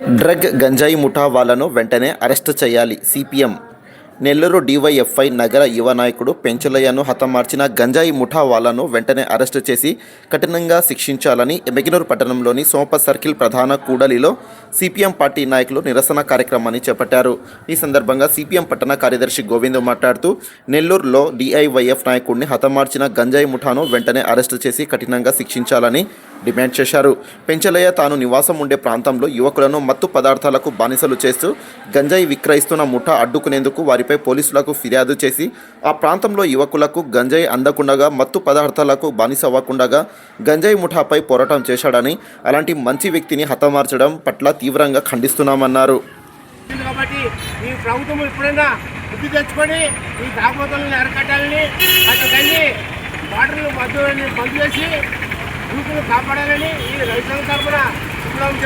Drug గంజాయి ముఠా వాళ్ళను వెంటనే అరెస్టు చేయాలి సిపిఎం. నెల్లూరు డివైఎఫ్ఐ నగర యువ నాయకుడు పెంచలయ్యను హతమార్చిన గంజాయి ముఠా వాళ్ళను వెంటనే అరెస్టు చేసి కఠినంగా శిక్షించాలని ఎమగినూరు పట్టణంలోని సోంప సర్కిల్ ప్రధాన కూడలిలో సిపిఎం పార్టీ నాయకులు నిరసన కార్యక్రమాన్ని చేపట్టారు. ఈ సందర్భంగా సిపిఎం పట్టణ కార్యదర్శి గోవింద్ మాట్లాడుతూ నెల్లూరులో డిఐవైఎఫ్ నాయకుడిని హతమార్చిన గంజాయి ముఠాను వెంటనే అరెస్టు చేసి కఠినంగా శిక్షించాలని డిమాండ్ చేశారు. పెంచలయ్య తాను నివాసం ఉండే ప్రాంతంలో యువకులను మత్తు పదార్థాలకు బానిసలు చేస్తూ గంజాయి విక్రయిస్తున్న ముఠా అడ్డుకునేందుకు వారిపై పోలీసులకు ఫిర్యాదు చేసి ఆ ప్రాంతంలో యువకులకు గంజాయి అందకుండగా మత్తు పదార్థాలకు బానిసవ్వకుండగా గంజాయి ముఠాపై పోరాటం చేశాడని అలాంటి మంచి వ్యక్తిని హతమార్చడం పట్ల తీవ్రంగా ఖండిస్తున్నామన్నారు. కాబట్టి ఈ ప్రభుత్వం ఎప్పుడైనా బుద్ధి తెచ్చుకొని ఈ తాగుబోతులను అరకట్టాలని అటు తల్లి వాటర్లు మద్దు బంద్ చేసి యూతులు కాపాడాలని ఈ రైతుల తరఫున విప్లవం